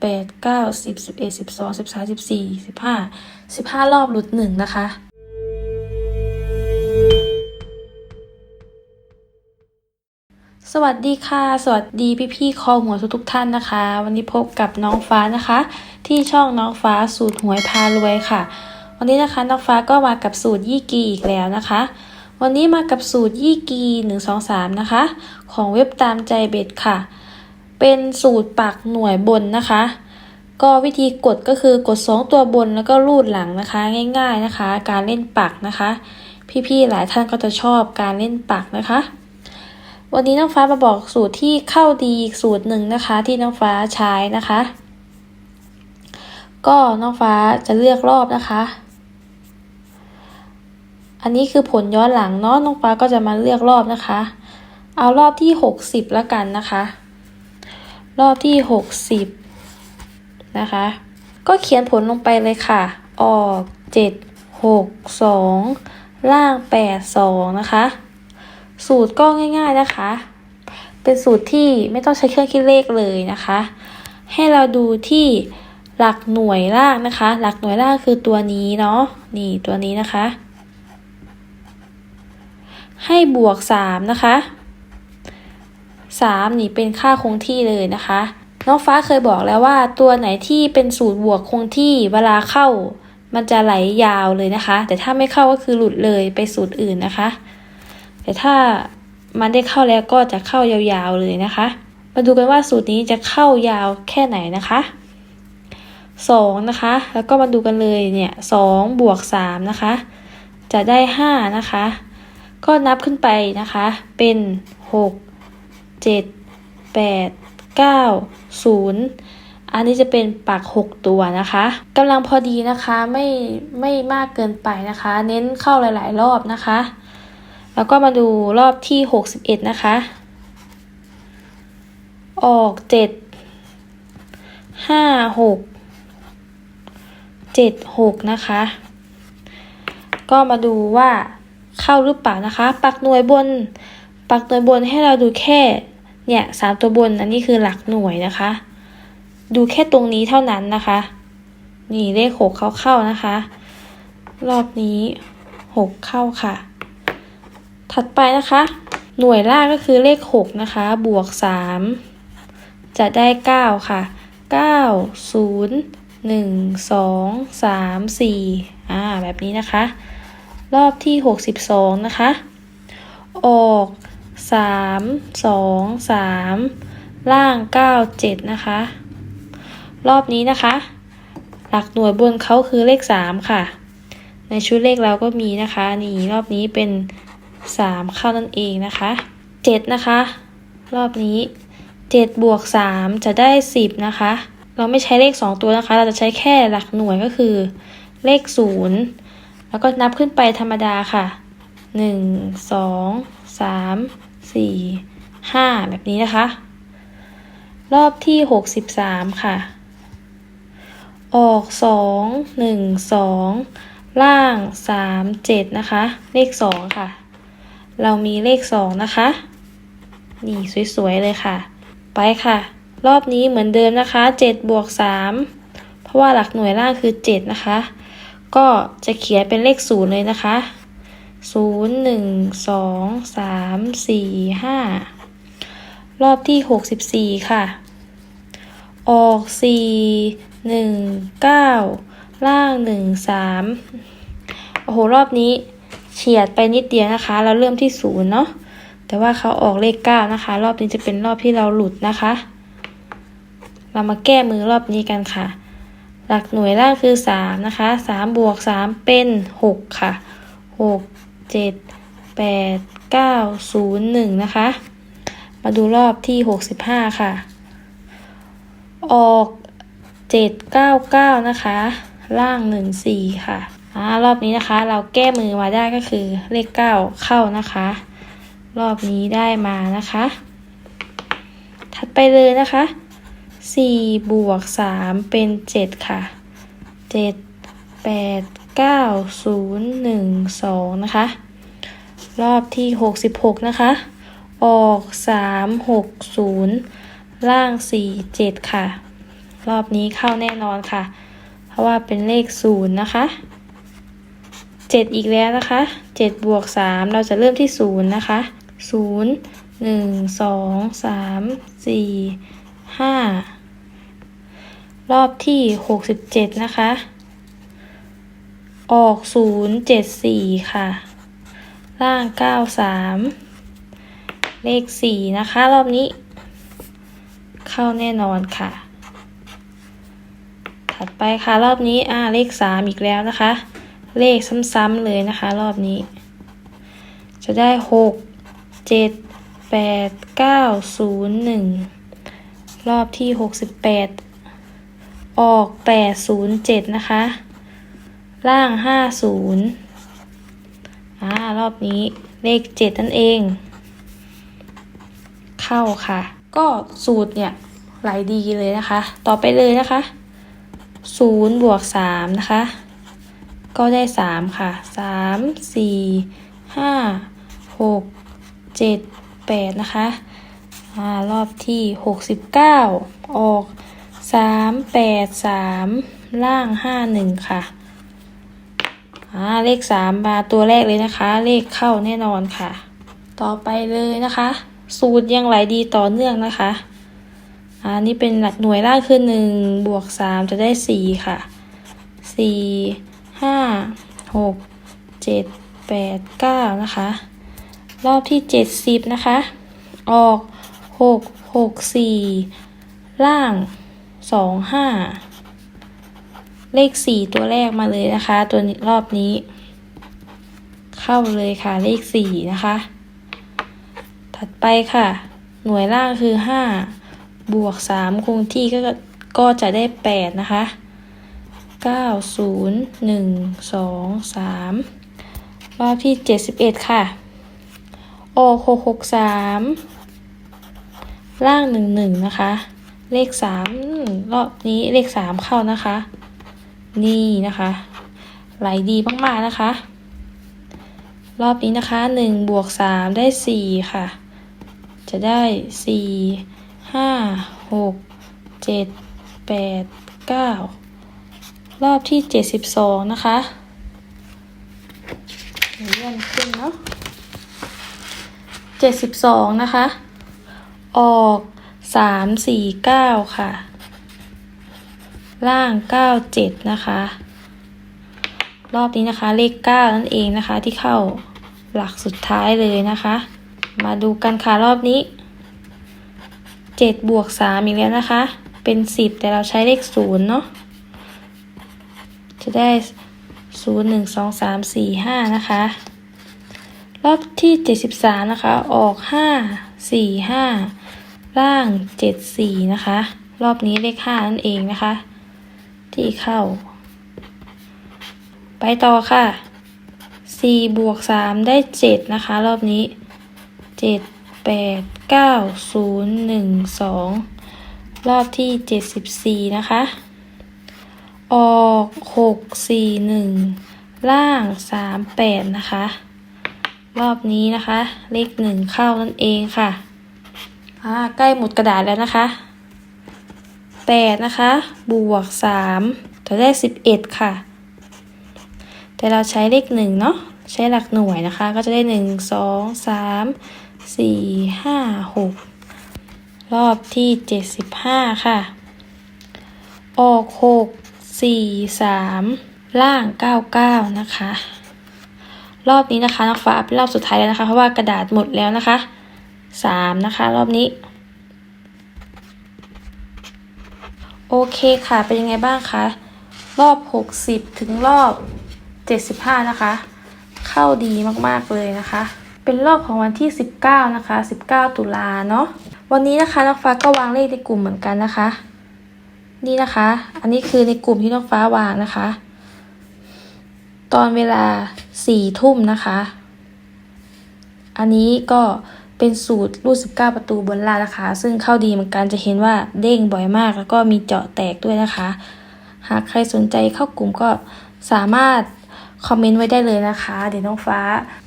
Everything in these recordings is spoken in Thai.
แปดเก้าสิบสิบเอ็ดสิบสองสิบสามสิบสี่สิบห้าสิบห้ารอบหลุดหนึ่งนะคะสวัสดีค่ะ สวัสดีพี่ๆคอหัวทุกๆท่านนะคะ วันนี้พบกับน้องฟ้านะคะ ที่ช่องน้องฟ้าสูตรหวยพารวยค่ะ วันนี้นะคะน้องฟ้าก็มากับสูตรยี่กีอีกแล้วนะคะ วันนี้มากับสูตรยี่กีหนึ่งสองสามนะคะ ของเว็บตามใจเบ็ดค่ะ เป็นสูตรปักหน่วยบนนะคะ ก็วิธีกดก็คือกด 2 ตัวบนแล้วก็ลูดหลังนะคะง่ายๆนะคะ การเล่นปักนะคะ พี่ๆหลายท่านก็จะชอบการเล่นปักนะคะ วันนี้น้องฟ้ามาบอกสูตรที่เข้าดีอีกสูตรหนึ่งนะคะ ที่น้องฟ้าใช้นะคะ ก็น้องฟ้าจะเลือกรอบนะคะอันนี้คือผลย้อนหลังเนาะน้องฟ้าก็จะมาเลือกรอบนะคะ เอารอบที่หกสิบแล้วกันนะคะ รอบที่หกสิบนะคะ ก็เขียนผลลงไปเลยค่ะ ออกเจ็ดหกสองล่างแปดสองนะคะ สูตรก็ง่ายๆนะคะ เป็นสูตรที่ไม่ต้องใช้เครื่องคิดเลขเลยนะคะ ให้เราดูที่หลักหน่วยล่างนะคะ หลักหน่วยล่างคือตัวนี้เนาะ นี่ตัวนี้นะคะ ให้บวกสามนะคะ สามนี่เป็นค่าคงที่เลยนะคะ น้องฟ้าเคยบอกแล้วว่าตัวไหนที่เป็นสูตรบวกคงที่เวลาเข้า มันจะไหลยาวเลยนะคะ แต่ถ้าไม่เข้าก็คือหลุดเลยไปสูตรอื่นนะคะ แต่ถ้ามันได้เข้าแล้วก็จะเข้ายาวๆเลยนะคะ มาดูกันว่าสูตรนี้จะเข้ายาวแค่ไหนนะคะสองนะคะ แล้วก็มาดูกันเลยเนี่ยสองบวกสามนะคะ จะได้ห้านะคะ ก็นับขึ้นไปนะคะ เป็นหก เจ็ดแปดเก้าศูนย์อันนี้จะเป็นปักหกตัวนะคะกำลังพอดีนะคะไม่ไม่มากเกินไปนะคะ เน้นเข้าหลาย ๆ รอบนะคะ แล้วก็มาดูรอบที่หกสิบเอ็ดนะคะ ออกเจ็ดห้าหกเจ็ดหกนะคะ ก็มาดูว่าเข้าหรือเปล่านะคะ ปักหน่วยบน ปักหน่วยบนให้เราดูแค่ เนี่ยสามตัวบนอันนี้คือหลักหน่วยนะคะ ดูแค่ตรงนี้เท่านั้นนะคะ นี่เลขหกเข้าเข้านะคะ รอบนี้หกเข้าค่ะ ถัดไปนะคะ หน่วยล่างก็คือเลขหกนะคะ บวกสามจะได้เก้าค่ะเก้าศูนย์หนึ่งสองสามสี่อ่าแบบนี้นะคะ รอบที่หกสิบสองนะคะ ออก สามสองสามล่างเก้าเจ็ดนะคะ รอบนี้นะคะ หลักหน่วยบนเขาคือเลขสามค่ะ ในชุดเลขเราก็มีนะคะ นี่รอบนี้เป็นสามเข้านั่นเองนะคะเจ็ดนะคะ รอบนี้เจ็ดบวกสามจะได้สิบนะคะ เราไม่ใช้เลขสองตัวนะคะ เราจะใช้แค่หลักหน่วยก็คือเลขศูนย์แล้วก็นับขึ้นไปธรรมดาค่ะหนึ่งสองสาม สี่ห้าแบบนี้นะคะ รอบที่หกสิบสามค่ะ ออกสองหนึ่งสองล่างสามเจ็ดนะคะ เลขสองค่ะ เรามีเลขสองนะคะ นี่สวยๆเลยค่ะ ไปค่ะ รอบนี้เหมือนเดิมนะคะเจ็ดบวกสามเพราะว่าหลักหน่วยล่างคือเจ็ดนะคะ ก็จะเขียนเป็นเลขศูนย์เลยนะคะ ศูนย์หนึ่งสองสามสี่ห้ารอบที่หกสิบสี่ค่ะ ออกสี่หนึ่งเก้าล่างหนึ่งสามโอ้โห รอบนี้เฉียดไปนิดเดียวนะคะ เราเริ่มที่ศูนย์เนาะแต่ว่าเขาออกเลขเก้านะคะ รอบนี้จะเป็นรอบที่เราหลุดนะคะ เรามาแก้มือรอบนี้กันค่ะ หลักหน่วยล่างคือสามนะคะสามบวกสามเป็นหกค่ะหก เจ็ดแปดเก้าศูนย์หนึ่งนะคะ มาดูรอบที่หกสิบห้าค่ะ ออกเจ็ดเก้าเก้านะคะ ล่างหนึ่งสี่ค่ะอ่ารอบนี้นะคะ เราแก้มือมาได้ก็คือเลขเก้าเข้านะคะ รอบนี้ได้มานะคะ ถัดไปเลยนะคะสี่บวกสามเป็นเจ็ดค่ะเจ็ ดแปดเก้าศูนย์หนึ่งสองนะคะ รอบที่หกสิบหกนะคะ ออกสามหกศูนย์ล่างสี่เจ็ดค่ะ รอบนี้เข้าแน่นอนค่ะ เพราะว่าเป็นเลขศูนย์นะคะเจ็ดอีกแล้วนะคะเจ็ดบวกสามเราจะเริ่มที่ศูนย์นะคะศูนย์หนึ่งสองสามสี่ห้ารอบที่หกสิบเจ็ดนะคะ ออกศูนย์เจ็ดสี่ค่ะ ล่างเก้าสามเลขสี่นะคะ รอบนี้ เข้าแน่นอนค่ะ ถัดไปค่ะ รอบนี้ อ่า เลขสามอีกแล้วนะคะ เลขซ้ำๆเลยนะคะ รอบนี้ จะได้หกเจ็ดแปดเก้าศูนย์หนึ่งรอบที่หกสิบแปดออกแปดศูนย์เจ็ดนะคะ ล่างห้าศูนย์อ่ารอบนี้เลขเจ็ดนั่นเอง เข้าค่ะ ก็สูตรเนี่ยไหลดีเลยนะคะ ต่อไปเลยนะคะศูนย์บวกสามนะคะ ก็ได้สามค่ะสามสี่ห้าหกเจ็ดแปดนะคะอ่ารอบที่หกสิบเก้าออกสามแปดสามล่างห้าหนึ่งค่ะ อ่าเลขสามมาตัวแรกเลยนะคะ เลขเข้าแน่นอนค่ะ ต่อไปเลยนะคะ สูตรยังไหลดีต่อเนื่องนะคะอ่านี่เป็นหลักหน่วยล่างคือหนึ่งบวกสามจะได้สี่ค่ะสี่ห้าหกเจ็ดแปดเก้านะคะ รอบที่เจ็ดสิบนะคะ ออกหกหกสี่ล่างสองห้า เลขสี่ตัวแรกมาเลยนะคะ ตัวนี้รอบนี้ เข้าเลยค่ะเลขสี่นะคะ ถัดไปค่ะ หน่วยล่างคือห้าบวกสามคงที่ก็ก็จะได้แปดนะคะเก้าศูนย์หนึ่งสองสามรอบที่เจ็ดสิบเอ็ดค่ะ ออกหกหกสามล่างหนึ่งหนึ่งนะคะ เลขสามรอบนี้เลขสามเข้านะคะ นี่นะคะ ไหลดีมากๆนะคะ รอบนี้นะคะหนึ่งบวกสามได้สี่ค่ะ จะได้สี่ห้าหกเจ็ดแปดเก้ารอบที่เจ็ดสิบสองนะคะเลื่อนขึ้นเนาะเจ็ดสิบสองนะคะ ออกสามสี่เก้าค่ะ ล่างเก้าเจ็ดนะคะ รอบนี้นะคะเลขเก้านั่นเองนะคะที่เข้าหลักสุดท้ายเลยนะคะ มาดูกันค่ะรอบนี้เจ็ดบวกสามอีกแล้วนะคะ เป็นสิบแต่เราใช้เลขศูนย์เนาะจะได้ศูนย์หนึ่งสองสามสี่ห้านะคะ รอบที่เจ็ดสิบสามนะคะ ออกห้าสี่ห้าล่างเจ็ดสี่นะคะรอบนี้เลขห้านั่นเองนะคะ ที่เข้า ไปต่อค่ะสี่บวกสามได้เจ็ดนะคะ รอบนี้เจ็ดแปดเก้าศูนย์หนึ่งสองรอบที่เจ็ดสิบสี่นะคะ ออกหกสี่หนึ่งล่างสามแปดนะคะ รอบนี้นะคะ เลขหนึ่งเข้านั่นเองค่ะอ่าใกล้หมดกระดาษแล้วนะคะ แปดนะคะ บวกสามจะได้สิบเอ็ดค่ะ แต่เราใช้เลขหนึ่งเนาะ ใช้หลักหน่วยนะคะ ก็จะได้หนึ่งสองสามสี่ห้าหกรอบที่เจ็ดสิบห้าค่ะ ออกหกสี่สามล่างเก้าเก้านะคะ รอบนี้นะคะนักฟ้าเป็นรอบสุดท้ายแล้วนะคะ เพราะว่ากระดาษหมดแล้วนะคะสามนะคะ รอบนี้ โอเคค่ะ เป็นยังไงบ้างคะ รอบหกสิบถึงรอบเจ็ดสิบห้านะคะ เข้าดีมาก ๆ เลยนะคะ เป็นรอบของวันที่ 19 นะคะ 19 ตุลาเนาะ วันนี้นะคะน้องฟ้าก็วางเลขในกลุ่มเหมือนกันนะคะ นี่นะคะ อันนี้คือในกลุ่มที่น้องฟ้าวางนะคะ ตอนเวลา4ทุ่มนะคะ อันนี้ก็ เป็นสูตรรูด 19 ประตูบนล่างนะคะ ซึ่งเข้าดีเหมือนกันจะเห็นว่าเด้งบ่อยมาก แล้วก็มีเจาะแตกด้วยนะคะ หากใครสนใจเข้ากลุ่มก็สามารถคอมเมนต์ไว้ได้เลยนะคะ เดี๋ยวน้องฟ้า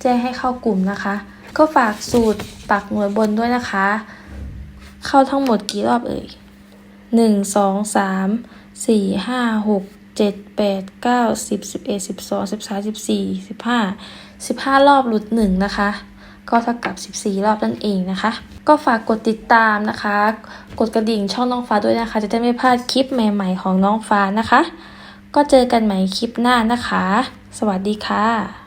แจ้งให้เข้ากลุ่มนะคะ ก็ฝากสูตรปักหน่วยบนด้วยนะคะ เข้าทั้งหมดกี่รอบเอ่ยหนึ่งสองสามสี่ห้าหกเจ็ดแปดเก้าสิบสิบเอ็ดสิบสองสิบสามสิบสี่สิบห้าสิบห้ารอบหลุดหนึ่งนะคะ ก็เท่ากับ 14 รอบนั่นเองนะคะ ก็ฝากกดติดตามนะคะ กดกระดิ่งช่องน้องฟ้าด้วยนะคะ จะได้ไม่พลาดคลิปใหม่ ๆ ของน้องฟ้านะคะ ก็เจอกันใหม่คลิปหน้านะคะ สวัสดีค่ะ